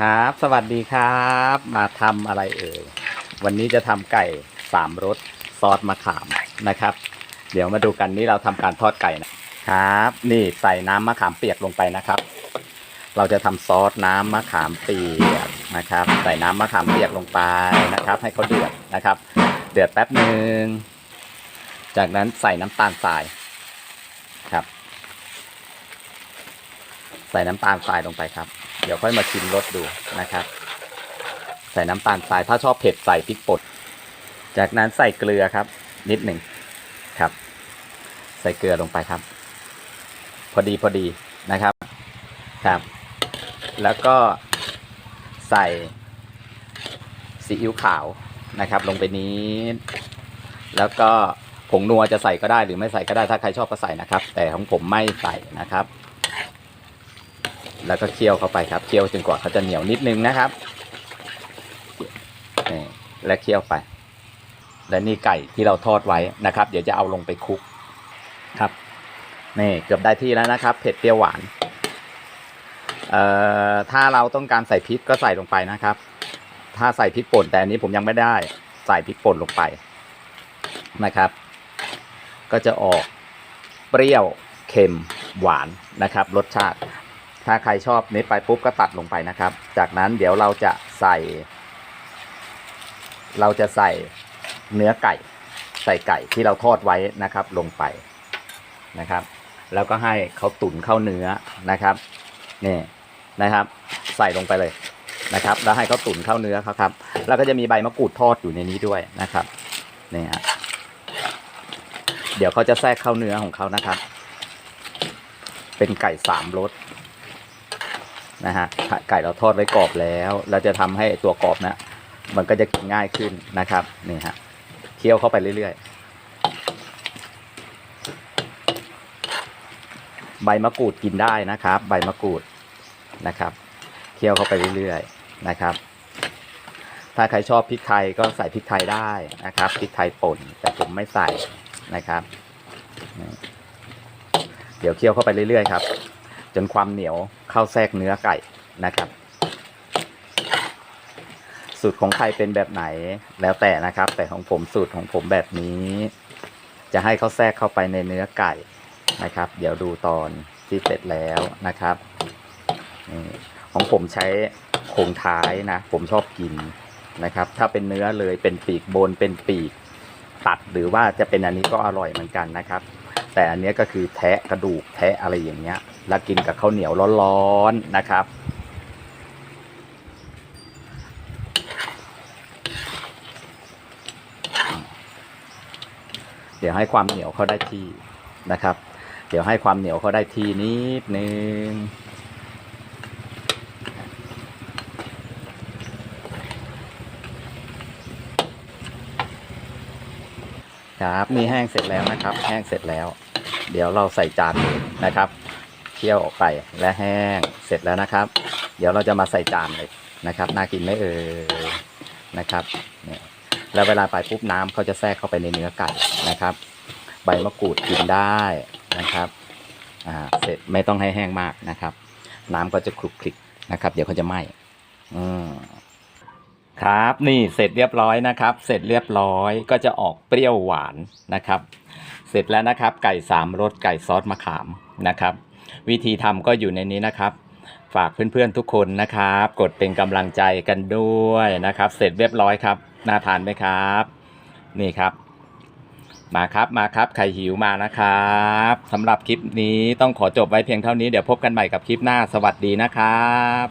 ครับ สวัสดีครับ มาทำอะไรเอ่ย วันนี้จะทำไก่สามรสซอสมะขามนะครับ เดี๋ยวมาดูกันนี่เราทำการทอดไก่นะครับ นี่ใส่น้ำมะขามเปียกลงไปนะครับ เราจะทำซอสน้ำมะขามเปียกนะครับ ใส่น้ำมะขามเปียกลงไปนะครับ ให้เขาเดือดนะครับ เดือดแป๊บหนึ่ง จากนั้นใส่น้ำตาลทรายครับ ใส่น้ำตาลทรายลงไปครับ เดี๋ยวค่อยมาชิมรสดูนะครับ ใส่น้ำตาลทรายถ้าชอบเผ็ดใส่พริกป่นจากนั้นใส่เกลือครับ นิดหนึ่งครับ ใส่เกลือลงไปครับ พอดีพอดีนะครับครับ แล้วก็ใส่ซีอิ๊วขาวนะครับ ลงไปนิดแล้วก็ผงนัวจะใส่ก็ได้หรือไม่ใส่ก็ได้ถ้าใครชอบก็ใส่นะครับ แต่ของผมไม่ใส่นะครับ แล้วก็เคี่ยวเข้าไปครับเคี่ยวจนกว่าเขาจะเหนียวนิดนึงนะครับนี่และเคี่ยวไป และนี่ไก่ที่เราทอดไว้นะครับ เดี๋ยวจะเอาลงไปคลุกครับนี่เกือบได้ที่แล้วนะครับ เผ็ดเปรี้ยวหวานเอ่อถ้าเราต้องการใส่พริกก็ใส่ลงไปนะครับ ถ้าใส่พริกป่นแต่อันนี้ผมยังไม่ได้ใส่พริกป่นลงไปนะครับ ก็จะออกเปรี้ยวเค็มหวานนะครับ รสชาติ ถ้าใครชอบนี้ไปปุ๊บก็ตัดลงไปนะครับ จากนั้นเดี๋ยวเราจะใส่ เราจะใส่เนื้อไก่ ใส่ไก่ที่เราทอดไว้นะครับ ลงไปนะครับ แล้วก็ให้เขาตุ๋นเข้าเนื้อนะครับนี่นะครับ ใส่ลงไปเลยนะครับ แล้วให้เขาตุ๋นเข้าเนื้อเขาครับ แล้วก็จะมีใบมะกรูดทอดอยู่ในนี้ด้วยนะครับนี่ฮะเดี๋ยวเขาจะแทรกเข้าเนื้อของเขานะครับ เป็นไก่สามรส นะฮะไก่เราทอดไว้กรอบแล้ว เราจะทำให้ตัวกรอบนะ มันก็จะกินง่ายขึ้นนะครับ นี่ฮะเคี่ยวเข้าไปเรื่อยๆ ใบมะกรูดกินได้นะครับ ใบมะกรูดนะครับ เคี่ยวเข้าไปเรื่อยๆนะครับ ถ้าใครชอบพริกไทยก็ใส่พริกไทยได้นะครับพริกไทยป่นแต่ผมไม่ใส่นะครับ เดี๋ยวเคี่ยวเข้าไปเรื่อยๆครับ จนความเหนียวเข้าแทรกเนื้อไก่นะครับ สูตรของใครเป็นแบบไหนแล้วแต่นะครับ แต่ของผมสูตรของผมแบบนี้ จะให้เขาแทรกเข้าไปในเนื้อไก่นะครับ เดี๋ยวดูตอนที่เสร็จแล้วนะครับของผมใช้โครงท้ายนะ ผมชอบกินนะครับ ถ้าเป็นเนื้อเลยเป็นปีกบนเป็นปีกตัดหรือว่าจะเป็นอันนี้ก็อร่อยเหมือนกันนะครับ แต่อันนี้ก็คือแทะกระดูกแทะอะไรอย่างเงี้ย แล้วกินกับข้าวเหนียวร้อนๆนะครับ เดี๋ยวให้ความเหนียวเขาได้ที่นะครับ เดี๋ยวให้ความเหนียวเขาได้ที่นิดนึงครับนี่แห้งเสร็จแล้วนะครับ แห้งเสร็จแล้ว เดี๋ยวเราใส่จานนะครับเคี่ยวออกไปและแห้งเสร็จแล้วนะครับ เดี๋ยวเราจะมาใส่จานเลยนะครับน่ากินไหมเอ่ยนะครับเนี่ยแล้วเวลาไปปุ๊บน้ำเขาจะแทรกเข้าไปในเนื้อไก่นะครับ ใบมะกรูดกินได้นะครับอ่าเสร็จไม่ต้องให้แห้งมากนะครับ น้ำก็จะคลุกคลิกนะครับ เดี๋ยวเขาจะไหม้อืม ครับนี่เสร็จเรียบร้อยนะครับ เสร็จเรียบร้อยก็จะออกเปรี้ยวหวานนะครับ เสร็จแล้วนะครับ ไก่สามรสไก่ซอสมะขามนะครับ วิธีทำก็อยู่ในนี้นะครับ ฝากเพื่อนๆทุกคนนะครับ กดเป็นกำลังใจกันด้วยนะครับ เสร็จเรียบร้อยครับน่าทานไหมครับ นี่ครับ มาครับมาครับใครหิวมานะครับสำหรับคลิปนี้ต้องขอจบไว้เพียงเท่านี้เดี๋ยวพบกันใหม่กับคลิปหน้าสวัสดีนะครับ